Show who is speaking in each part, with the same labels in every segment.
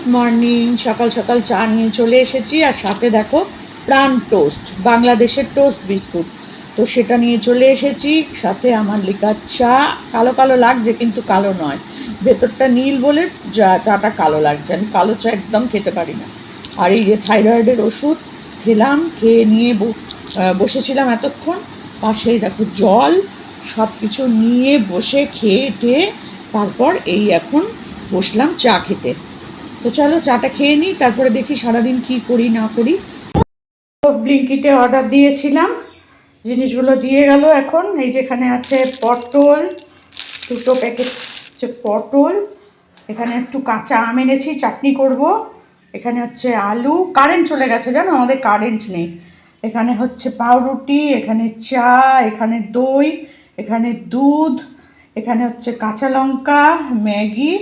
Speaker 1: Good morning, সকাল সকাল চা নিয়ে চলে এসেছি। আর সাথে দেখো, প্রাণ টোস্ট, বাংলাদেশের টোস্ট বিস্কুট। তো সেটা নিয়ে চলে এসেছি। সাথে আমার লিকার চা, কালো কালো লাগছে কিন্তু কালো নয়। ভেতরটা নীল বলে যা চাটা কালো লাগছে। আমি কালো চা একদম খেতে পারি না। আর এই যে থাইরয়েডের ওষুধ খেলাম, খেয়ে নিয়ে বসেছিলাম এতক্ষণ। পাশেই দেখো জল সব কিছু নিয়ে বসে খেয়ে টেয়ে তারপর এই এখন বসলাম চা খেতে। তো চলো চাটা খেয়ে নিই, তারপরে দেখি সারাদিন কি করি, না করি। ব্লিঙ্কিটে অর্ডার দিয়েছিলাম, জিনিসগুলো দিয়ে গেল এখন। এই যেখানে আছে পটল, দুটো প্যাকেট হচ্ছে পটল, এখানে একটু কাঁচা আম এনেছি, চাটনি করব। এখানে হচ্ছে আলু কারেন্ট চলে গেছে, জানো? আমাদের কারেন্ট নেই। এখানে হচ্ছে পাউরুটি, এখানে চা, এখানে দই, এখানে দুধ, এখানে হচ্ছে কাঁচা লঙ্কা, ম্যাগি,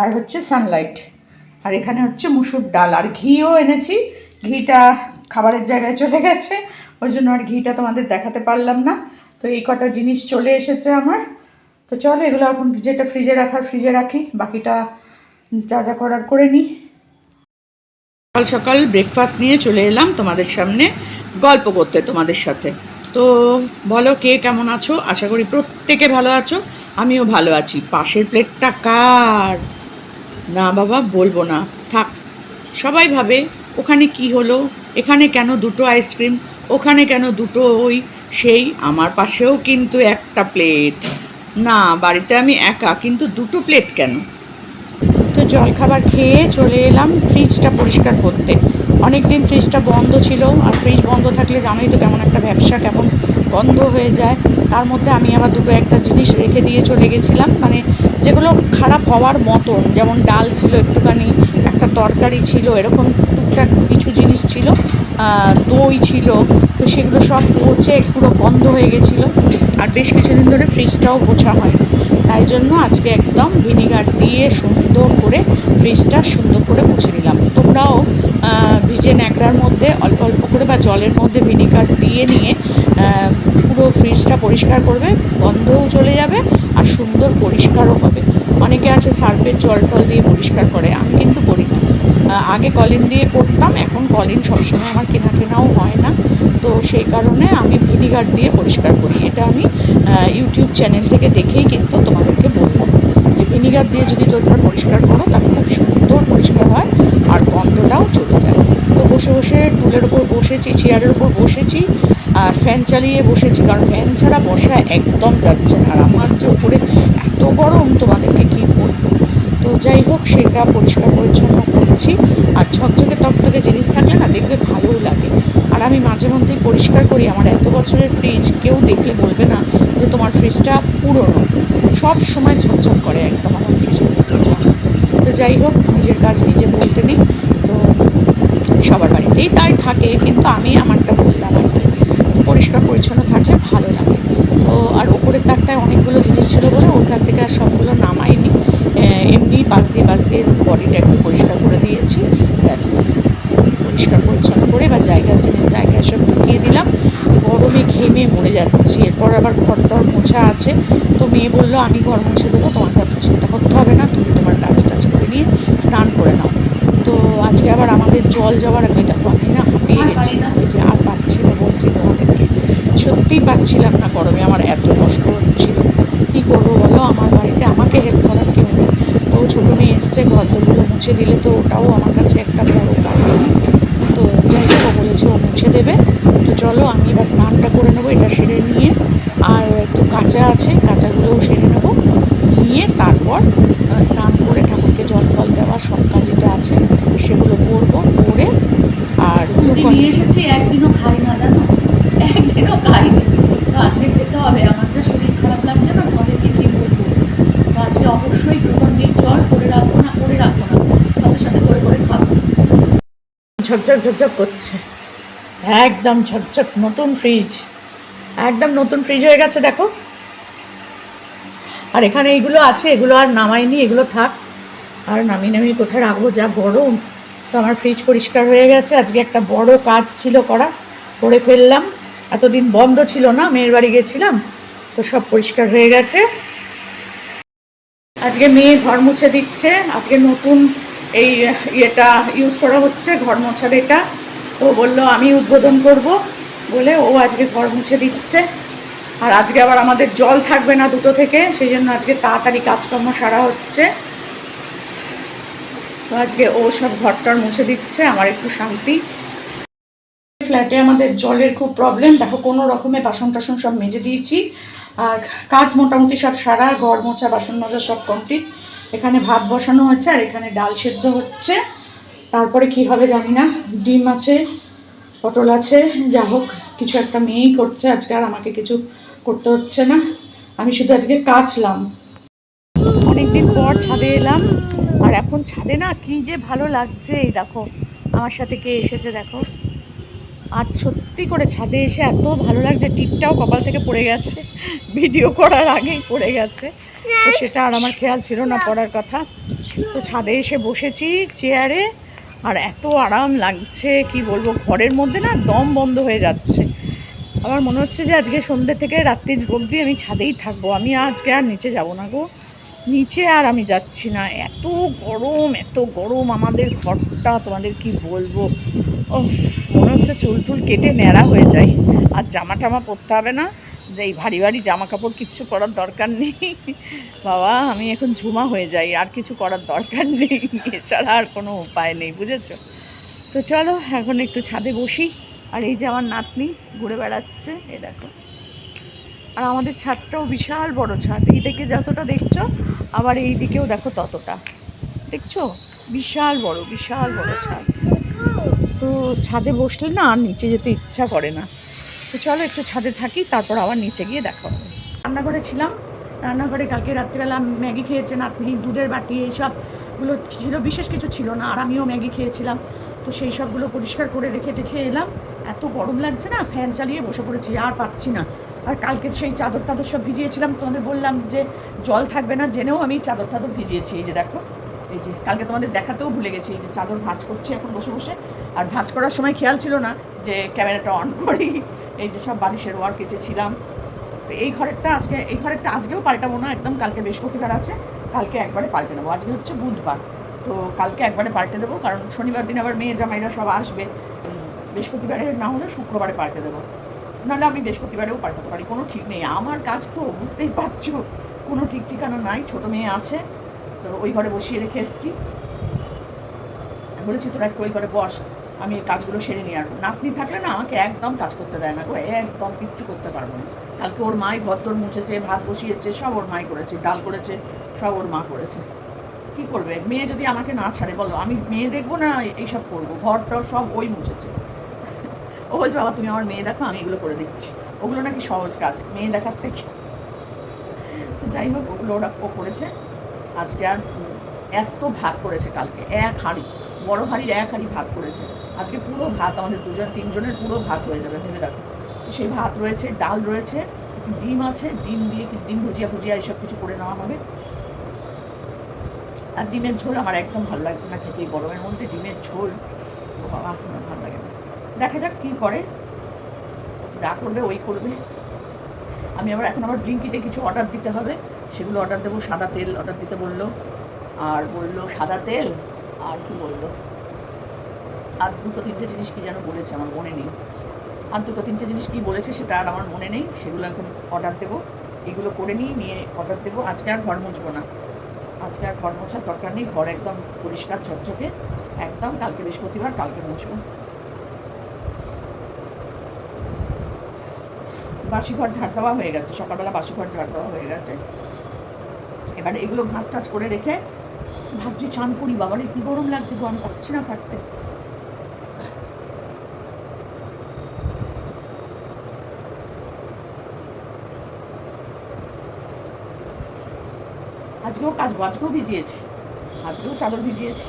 Speaker 1: আর হচ্ছে সানলাইট আর এখানে হচ্ছে মুসুর ডাল। আর ঘিও এনেছি। ঘিটা খাবারের জায়গায় চলে গেছে। ওই জন্য আর ঘিটা তোমাদের দেখাতে পারলাম না। তো এই কটা জিনিস চলে এসেছে আমার। তো চলো এগুলো এখন যেটা ফ্রিজে রাখার ফ্রিজে রাখি। বাকিটা যা যা করার করে নিই। সকাল সকাল ব্রেকফাস্ট নিয়ে চলে এলাম তোমাদের সামনে গল্প করতে তোমাদের সাথে। তো বলো কে কেমন আছো? আশা করি প্রত্যেকে ভালো আছো। আমিও ভালো আছি। পাশের প্লেটটা কার? না বাবা, বলব না। থাক, সবাই ভাবে ওখানে কি হলো, এখানে কেন দুটো আইসক্রিম, ওখানে কেন দুটো ওই, সেই, আমার পাশেও কিন্তু একটা প্লেট। না, বাড়িতে আমি একা, কিন্তু দুটো প্লেট কেন? তো জলখাবার খেয়ে চলে এলাম ফ্রিজটা পরিষ্কার করতে। অনেক দিন ফ্রিজটা বন্ধ ছিল, আর ফ্রিজ বন্ধ থাকলে জানোই তো কেমন ব্যবসা কেমন বন্ধ হয়ে যায়। তার মধ্যে আমি আবার দুটো একটা জিনিস রেখে দিয়ে চলে গেছিলাম মানে যেগুলো খারাপ হওয়ার মতন, যেমন ডাল ছিল একটুখানি, একটা তরকারি ছিল, এরকম টুকটাক কিছু জিনিস ছিল দই ছিল। তো সেগুলো সব পচে পুরো বন্ধ হয়ে গেছিল। আর বেশ কিছুদিন ধরে ফ্রিজটাও পোছা হয়নি। তাই জন্য আজকে একদম ভিনিগার দিয়ে সুন্দর করে ফ্রিজটা সুন্দর করে মুছে নিলাম। তোমরাও ভিজে ন্যাকড়ার মধ্যে অল্প অল্প করে বা জলের মধ্যে ভিনিগার দিয়ে নিয়ে পুরো ফ্রিজটা পরিষ্কার করবে, গন্ধও চলে যাবে আর সুন্দর পরিষ্কারও হবে। অনেকে আছে সার্ফের জল টল দিয়ে পরিষ্কার করে, আমি কিন্তু করি না। আগে কলিন দিয়ে করতাম, এখন কলিন সবসময় আমার কেনা কেনাও হয় না। তো সেই কারণে আমি ভিনিগার দিয়ে পরিষ্কার করি। এটা আমি ইউটিউব চ্যানেল থেকে দেখেই কিন্তু তোমাদেরকে বলব যে ভিনিগার দিয়ে যদি তোমরা পরিষ্কার করো, তাহলে খুব সুন্দর পরিষ্কার হয় আর গন্ধটাও চলে যায়। তো বসে বসে টুলের ওপর বসেছি, চেয়ারের ওপর বসেছি, আর ফ্যান চালিয়ে বসেছি। কারণ ফ্যান ছাড়া বসা একদম যাচ্ছে না। আর আমার যে উপরে এত গরম, তোমাদেরকে কী বলব? তো যাই হোক, সেটা পরিষ্কার পরিচ্ছন্ন করছি। আর ঝকঝকে তকতকে জিনিস থাকলে না দেখবে ভালোও লাগে। আর আমি মাঝে মধ্যেই পরিষ্কার করি, আমার এত বছরের ফ্রিজ কেউ দেখলে বলবে না যে তোমার ফ্রিজটা পুরনো। সব সময় ঝকঝক করে একদম আমার ফ্রিজের ভিতরটা তো যাই হোক, নিজের কাজ নিজে বলতে নেই তো সবার বাড়িতেই তাই থাকে, কিন্তু আমি আমারটা বললাম আর কি। পরিষ্কার পরিচ্ছন্ন থাকলে ভালো লাগে। তো আর ওপরের তারটায় অনেকগুলো জিনিস ছিল বলে ওখান থেকে আর সবগুলো নামাইনি। এমনি পাশ দিয়ে পাশ দিয়ে বডিটা একটু পরিষ্কার করে দিয়েছি। ব্যাস। পরিষ্কার পরিচ্ছন্ন করে বা জায়গার জিনিস জায়গায় সব ঢুকিয়ে দিলাম। গরমে ঘেমে মরে যাচ্ছি। এরপর আবার ঘর টর মোছা আছে। তো মেয়ে বলল আমি ঘর মুছে দেবো তোমাকে এত চিন্তা করতে হবে না তুমি তোমার কাজ টাজ করে নিয়ে স্নান করে নাও। তো আজকে আবার আমাদের জল যাওয়ার আগে দেখো আমি না হাঁপিয়ে গেছি। ওই যে আর পাচ্ছি না বলছি তোমাদেরকে। সত্যিই পাচ্ছিলাম না গরমে আমার এত কষ্ট হচ্ছিল। আমার বাড়িতে আমাকে হেল্প করার কেউ নেই। তো ছোটো মেয়ে এসছে ঘর দরগুলো মুছে দিলে তো ওটাও আমার কাছে একটা বড় কাজ। তো যাই হোক ও বলেছে ও মুছে দেবে। তো চলো আমি এবার স্নানটা করে নেব এটা সেরে নিয়ে। আর একটু কাঁচা আছে কাঁচাগুলোও সেরে নেব। নিয়ে তারপর স্নান করে ঠাকুরকে জল ফল দেওয়া সব কাজ যেটা আছে সেগুলো করব করে আর
Speaker 2: নিয়ে এসেছি একদিনও খাই না জানো একদিনও খাইনি তো আজকে খেতে হবে আমার যা শরীর খারাপ লাগছে না তোমাদেরকে কি বলব তো আজকে অবশ্যই দুর্গন্ধির জল করে রাখব না করে রাখব না সাথে সাথে করে করে খাব
Speaker 1: ঝকঝক ঝকঝক করছে। একদম ঝকঝক নতুন ফ্রিজ একদম নতুন ফ্রিজ হয়ে গেছে, দেখো। আর এখানে এইগুলো আছে, এগুলো আর নামাইনি এগুলো থাক। আর নামিয়ে নামিয়ে কোথায় রাখব? যা গরম। তো আমার ফ্রিজ পরিষ্কার হয়ে গেছে। আজকে একটা বড় কাজ ছিল করা। করে ফেললাম। এতদিন বন্ধ ছিল না, মেয়ের বাড়ি গেছিলাম। তো সব পরিষ্কার হয়ে গেছে। আজকে মেয়ে ঘর মুছে দিচ্ছে। আজকে নতুন এই ইয়েটা ইউজ করা হচ্ছে, ঘর মোছার এটা। তো বলল, আমি উদ্বোধন করব। বলে ও আজকে ঘর মুছে দিচ্ছে। আর আজকে আবার আমাদের জল থাকবে না দুটো থেকে, সেই জন্য আজকে তাড়াতাড়ি কাজকর্ম সারা হচ্ছে। তো আজকে ও সব ঘরটার মুছে দিচ্ছে, আমার একটু শান্তি। ফ্ল্যাটে আমাদের জলের খুব প্রবলেম দেখো, কোনো রকমে বাসন টাসন সব মেজে দিয়েছি। আর কাজ মোটামুটি সব সারা, ঘর মোছা, বাসন মাজা সব কমপ্লিট এখানে ভাত বসানো হচ্ছে আর এখানে ডাল সেদ্ধ হচ্ছে। তারপরে কি হবে জানি না, ডিম আছে, পটল আছে, যা হোক, কিছু একটা মেয়েই করছে আজকে আর আমাকে কিছু করতে হচ্ছে না। আমি শুধু আজকে কাচলাম। অনেকদিন পর ছাদে এলাম আর এখন ছাদে না কি যে ভালো লাগছে, এই দেখো, আমার সাথে কে এসেছে দেখো। আর সত্যি করে ছাদে এসে এত ভালো লাগছে, টিপটাও কপাল থেকে পড়ে গেছে। ভিডিও করার আগেই পড়ে গেছে। তো সেটা আর আমার খেয়াল ছিল না পড়ার কথা। তো ছাদে এসে বসেছি চেয়ারে, আর এত আরাম লাগছে, কি বলব, ঘরের মধ্যে না দম বন্ধ হয়ে যাচ্ছে। আমার মনে হচ্ছে যে আজকে সন্ধ্যে থেকে রাত্রি অবধি আমি ছাদেই থাকব। আমি আজকে আর নিচে যাব না গো। নিচে আর আমি যাচ্ছি না। এত গরম এত গরম আমাদের ঘরটা, তোমাদের কি বলব? ও মনে হচ্ছে চুল টুল কেটে ন্যাড়া হয়ে যায় আর জামা টামা পরতে হবে না। যে এই ভারী ভারী জামা কাপড় কিচ্ছু করার দরকার নেই। বাবা, আমি এখন ঝুমা হয়ে যাই, আর কিছু করার দরকার নেই। এছাড়া আর কোনো উপায় নেই, বুঝেছ? তো চলো, এখন একটু ছাদে বসি। আর এই যে আমার নাতনি ঘুরে বেড়াচ্ছে, এ দেখো। আর আমাদের ছাদটাও বিশাল বড় ছাদ। এই দিকে যতটা দেখছ, আবার এই দিকেও দেখো ততটা। দেখছ? বিশাল বড় বিশাল বড় ছাদ। তো ছাদে বসলে না আর নিচে যেতে ইচ্ছা করে না। তো চলো একটু ছাদে থাকি, তারপর আবার নিচে গিয়ে দেখা হবে। রান্নাঘরে ছিলাম। রান্নাঘরে কালকে রাত্রিবেলা ম্যাগি খেয়েছেন আপনি, দুধের বাটি এইসবগুলো ছিল, বিশেষ কিছু ছিল না। আর আমিও ম্যাগি খেয়েছিলাম। তো সেই সবগুলো পরিষ্কার করে রেখে টেখে এলাম। এত গরম লাগছে না, ফ্যান চালিয়ে বসে পড়েছি, আর পাচ্ছি না। আর কালকে সেই চাদর টাদর সব ভিজিয়েছিলাম, তোমাদের বললাম যে জল থাকবে না, জেনেও আমি চাদর টাদর ভিজিয়েছি, এই যে দেখো। এই যে, কালকে তোমাদের দেখাতেও ভুলে গেছি, এই যে চাদর ভাঁজ করছি এখন বসে বসে। আর ভাঁজ করার সময় খেয়াল ছিল না যে ক্যামেরাটা অন করি, এই যে সব বালিশের ওয়ার কেচেছিলাম তো এই ঘরেরটা আজকে, এই ঘরেরটা আজকেও পাল্টাবো না, একদম কালকে বৃহস্পতিবার আছে, কালকে একবারে পাল্টে নেব। আজকে হচ্ছে বুধবার, তো কালকে একবারে পাল্টে দেবো, কারণ শনিবার দিন আবার মেয়ে জামাইরা সব আসবে। বৃহস্পতিবারে না হলে শুক্রবারে পাল্টে দেবো। নাহলে আমি বৃহস্পতিবারেও পাল্টাতে পারি, কোনো ঠিক নেই। আমার কাজ তো বুঝতেই পারছ, কোনো ঠিক ঠিকানা নাই, ছোটো মেয়ে আছে, তো ওই ঘরে বসিয়ে রেখে এসেছি। বলেছি, তোরা একটু ওই ঘরে বস, আমি কাজগুলো সেরে নিয়ে আসব। নাতনি থাকলে না আমাকে একদম কাজ করতে দেয় না গো, একদম কিচ্ছু করতে পারব না। কালকে ওর মাই ঘর তোর মুছেছে, ভাত বসিয়েছে, সব ওর মাই করেছে, ডাল করেছে, সব ওর মা করেছে। কি করবে? মেয়ে যদি আমাকে না ছাড়ে, বলো, আমি মেয়ে দেখব না, এইসব করব? ঘরটা সব ওই মুছেছে। ও বলছে, বাবা, তুমি আমার মেয়ে দেখো, আমি এগুলো করে দিচ্ছি ওগুলো নাকি সহজ কাজ, মেয়ে দেখার থেকে। যাই হোক, ওগুলো ওরা ও করেছে। আজকে আর এত ভাত করেছে কালকে, এক হাঁড়ি, বড় হাঁড়ির এক হাঁড়ি ভাত করেছে। আজকে পুরো ভাত আমাদের দুজন, তিনজনের পুরো ভাত হয়ে যাবে, ভেবে দেখো। সেই ভাত রয়েছে, ডাল রয়েছে, একটু ডিম আছে, ডিম দিয়ে ডিম ভুজিয়া ভুজিয়া এইসব কিছু করে নেওয়া হবে। আর ডিমের ঝোল আমার একদম ভালো লাগছে না খেতে গরমের মধ্যে ডিমের ঝোল বাবা ভালো লাগে দেখা যাক কী করে। যা করবে ওই করবে। আমি আবার এখন আবার ব্লিঙ্কিটে কিছু অর্ডার দিতে হবে। সেগুলো অর্ডার দেবো, সাদা তেল অর্ডার দিতে বলল। আর বলল, সাদা তেল? আর কি বলল? আর দুটো তিনটে জিনিস কি যেন বলেছে আমার মনে নেই। আর দুটো তিনটে জিনিস কি বলেছে সেটা আর আমার মনে নেই। সেগুলো এখন অর্ডার দেবো। এগুলো করে নিই, নিয়ে অর্ডার দেবো। আজকে আর ঘর মুছবো না। আজকে আর ঘর মোছার দরকার নেই। ঘর একদম পরিষ্কার, ঝকঝকে। একদম কালকে বৃহস্পতিবার, কালকে মুছবো। বাসি ঘর ঝাড় দেওয়া হয়ে গেছে, সকালবেলা বাসি ঘর ঝাড় দেওয়া হয়ে গেছে। এবার এগুলো ঘাস টাচ করে রেখে ভাবছি চান করি, বাবারে কি গরম লাগছে গরম, পাচ্ছি না থাকতে। আজকেও কাচবো, আজকেও ভিজিয়েছি, আজকেও চাদর ভিজিয়েছি।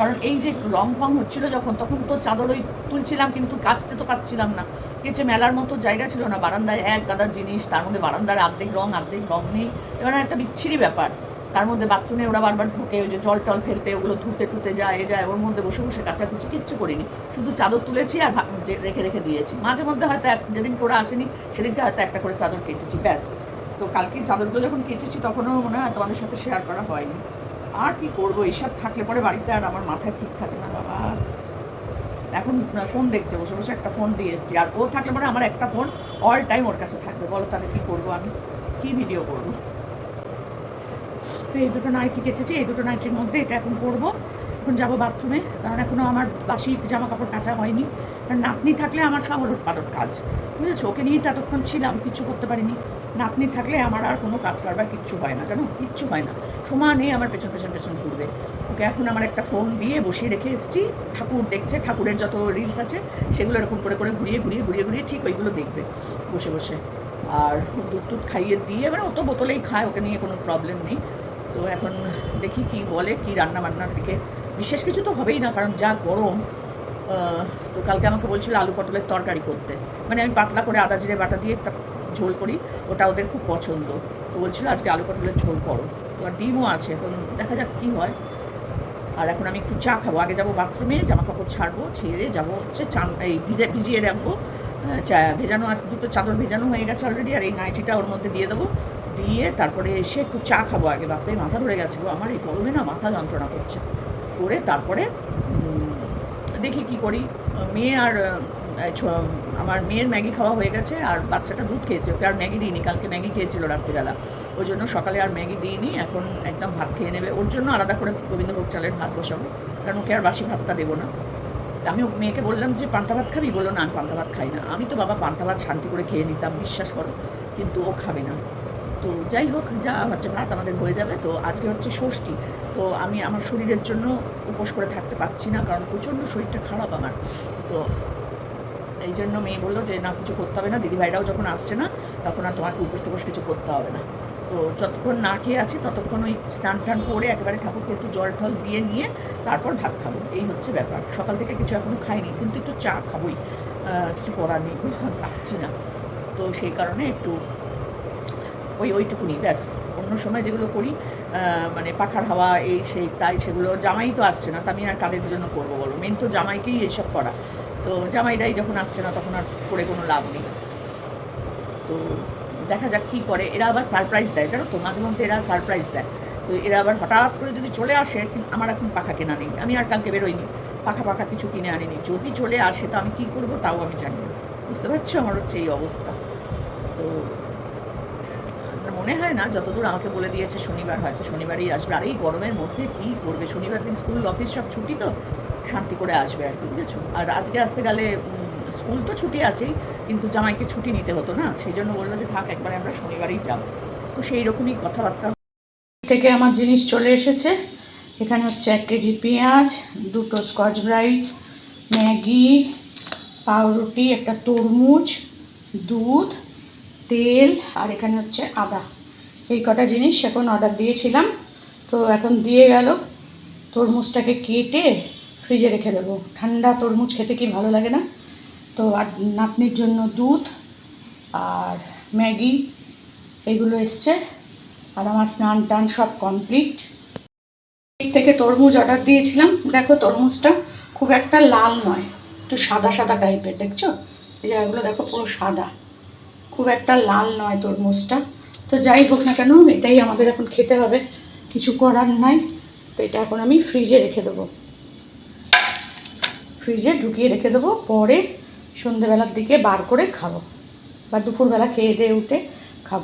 Speaker 1: কারণ এই যে রং ফং হচ্ছিল যখন, তখন তো চাদর ওই তুলছিলাম, কিন্তু কাচতে তো পারছিলাম না। কেচে মেলার মতো জায়গা ছিল না, বারান্দায় এক গাদার জিনিস, তার মধ্যে বারান্দার আর্ধেক রং আর্ধেক রং নেই। এবার একটা বিচ্ছিরি ব্যাপার, তার মধ্যে বাথরুমে ওরা বারবার ঢুকে, ওই যে জল টল ফেলতে, ওগুলো ধুতে টুতে যায়, এ যায়, ওর মধ্যে বসে বসে কাচাকুচি কিচ্ছু করিনি। শুধু চাদর তুলেছি আর রেখে রেখে দিয়েছি। মাঝে মধ্যে হয়তো যেদিনকে ওরা আসেনি, সেদিনকে হয়তো একটা করে চাদর কেচেছি, ব্যাস। তো কালকে চাদরগুলো যখন কেচেছি, তখনও মনে হয় তোমাদের সাথে শেয়ার করা হয়নি। আর কি করব? এইসব থাকলে পরে বাড়িতে আর আমার মাথায় ঠিক থাকে না, বাবা। এখন ফোন দেখছে, বসে বসে একটা ফোন দিয়ে এসছি। আর ও থাকলে পরে আমার একটা ফোন অল টাইম ওর কাছে থাকবে। বলো তাহলে কি করব আমি? কি ভিডিও করব? তো এই দুটো নাইটি কেচেছি, এই দুটো নাইটির মধ্যে এটা এখন করব। এখন যাব বাথরুমে কারণ এখনও আমার বাসি জামা কাপড় কাচা হয়নি। কারণ নাতনি থাকলে আমার সব ওলট পালট কাজ। বুঝেছ? ওকে নিয়ে ততক্ষণ ছিলাম, কিছু করতে পারিনি। নাতনি থাকলে আমার আর কোনো কাজ কারবার কিচ্ছু হয় না কেন কিচ্ছু হয় না। সমানে আমার পেছন পেছন পেছন ঘুরবে। ওকে এখন আমার একটা ফোন দিয়ে বসিয়ে রেখে এসেছি। ঠাকুর দেখছে, ঠাকুরের যত রিলস আছে, সেগুলো এরকম করে করে ঘুরিয়ে ঘুরিয়ে ঘুরিয়ে ঘুরিয়ে ঠিক ওইগুলো দেখবে। বসে বসে। আর দুধ টুধ খাইয়ে দিয়ে মানে ও তো বোতলেই খায়, ওকে নিয়ে কোনো প্রবলেম নেই। তো এখন দেখি কি বলে, কি রান্না বান্নার দিকে। বিশেষ কিছু তো হবেই না, কারণ যা গরম তো কালকে আমাকে বলছিল আলু পটলের তরকারি করতে। মানে আমি পাতলা করে আদা, জিরে বাটা দিয়ে একটা ঝোল করি, ওটা ওদের খুব পছন্দ। তো বলছিল, আজকে আলু পটলের ঝোল করো। তো আর ডিমও আছে, এখন দেখা যাক কী হয়। আর এখন আমি একটু চা খাব। আগে যাব বাথরুমে জামা কাপড় ছাড়বো, ছেড়ে যাব হচ্ছে চান, এই ভিজে, ভিজিয়ে রাখব। চা ভেজানো, আর দুটো চাদর ভেজানো হয়ে গেছে অলরেডি আর এই নাইটিটা ওর মধ্যে দিয়ে দেবো। দিয়ে তারপরে এসে একটু চা খাব আগে। বাপরে, মাথা ধরে গেছে আমার, এই গরমে না মাথা যন্ত্রণা করছে। করে তারপরে দেখি কি করি। মেয়ে আর আমার মেয়ের ম্যাগি খাওয়া হয়ে গেছে আর বাচ্চাটা দুধ খেয়েছে। ওকে আর ম্যাগি দিইনি, কালকে ম্যাগি খেয়েছিল রাত্রিবেলা। ওই জন্য সকালে আর ম্যাগি দিইনি, এখন একদম ভাত খেয়ে নেবে। ওর জন্য আলাদা করে গোবিন্দভোগ চালের ভাত বসাবো, কারণ ওকে আর বাসি ভাতটা দেবো না। আমি মেয়েকে বললাম যে, পান্তা ভাত খাবি? বলল, না, আমি পান্তা ভাত খাই না। আমি তো বাবা পান্তা ভাত শান্তি করে খেয়ে নিতাম, বিশ্বাস করো, কিন্তু ও খাবে না। তো যাই হোক, যা হচ্ছে ভাত আমাদের হয়ে যাবে। তো আজকে হচ্ছে ষষ্ঠী। তো আমি আমার শরীরের জন্য উপোস করে থাকতে পারছি না, কারণ প্রচণ্ড শরীরটা খারাপ আমার। তো এই জন্য মেয়ে বলল যে, না, কিছু করতে হবে না, দিদিভাইরাও যখন আসছে না, তখন আর তোমাকে উপোস টুপোস কিছু করতে হবে না। তো যতক্ষণ না খেয়ে আছি, ততক্ষণ ওই স্নান টান করে একেবারে ঠাকুরকে একটু জল টল দিয়ে নিয়ে তারপর ভাত খাব। এই হচ্ছে ব্যাপার। সকাল থেকে কিছু এখনও খাইনি, কিন্তু একটু চা খাবোই। কিছু করার নেই পাচ্ছি না। তো সেই কারণে একটু ওই, ওইটুকুনি, ব্যাস। অন্য সময় যেগুলো করি মানে পাখার হাওয়া, এই, সেই, তাই, সেগুলো জামাই তো আসছে না, তা আমি আর কাদের জন্য করব বলো? মেন তো জামাইকেই এসব করা। তো জামাইরাই যখন আসছে না, তখন আর করে কোনো লাভ নেই। তো দেখা যাক কী করে। এরা আবার সারপ্রাইজ দেয়, জানো তো? মাঝে মধ্যে এরা সারপ্রাইজ দেয়। তো এরা আবার হঠাৎ করে যদি চলে আসে আমার এখন পাখা কেনা নেই। আমি আর কালকে বেরোইনি। পাখা পাখা কিছু কিনে আনিনি। যদি চলে আসে, তো আমি কী করব তাও আমি জানি বুঝতে পারছ? আমার হচ্ছে এই অবস্থা। তো মনে হয় না, যতদূর আমাকে বলে দিয়েছে শনিবার, হয়তো শনিবারই আসবে। আর এই গরমের মধ্যে কী করবে? শনিবার দিন স্কুল অফিস সব ছুটি তো? শান্তি করে আসবে আর কি, বুঝেছ? আর আজকে আসতে গেলে স্কুল তো ছুটি আছেই, কিন্তু জামাইকে ছুটি নিতে হতো না, সেই জন্য বলল যে থাক, একবারে আমরা শনিবারেই যাব। তো সেই রকমই কথাবার্তা। থেকে আমার জিনিস চলে এসেছে। এখানে হচ্ছে এক কেজি পেঁয়াজ, দুটো স্কচ ব্রাইট ম্যাগি, পাউরুটি, একটা তরমুজ, দুধ, তেল, আর এখানে হচ্ছে আদা। এই কটা জিনিস এখন অর্ডার দিয়েছিলাম। তো এখন দিয়ে গেল। তরমুজটাকে কেটে ফ্রিজে রেখে দেবো। ঠান্ডা তরমুজ খেতে কি ভালো লাগে না? তো আর নাতনির জন্য দুধ আর ম্যাগি, এগুলো এসছে। আর আমার স্নান টান সব কমপ্লিট। থেকে তরমুজ অর্ডার দিয়েছিলাম। দেখো তরমুজটা খুব একটা লাল নয়, একটু সাদা সাদা টাইপের, দেখছ? এই জায়গাগুলো দেখো পুরো সাদা। খুব একটা লাল নয় তরমুজটা। তো যাই হোক না কেন, এটাই আমাদের এখন খেতে হবে। কিছু করার নাই। তো এটা এখন আমি ফ্রিজে রেখে দেবো। ফ্রিজে ঢুকিয়ে রেখে দেবো, পরে সন্ধেবেলার দিকে বার করে খাব বা দুপুরবেলা খেয়ে দিয়ে উঠে খাব।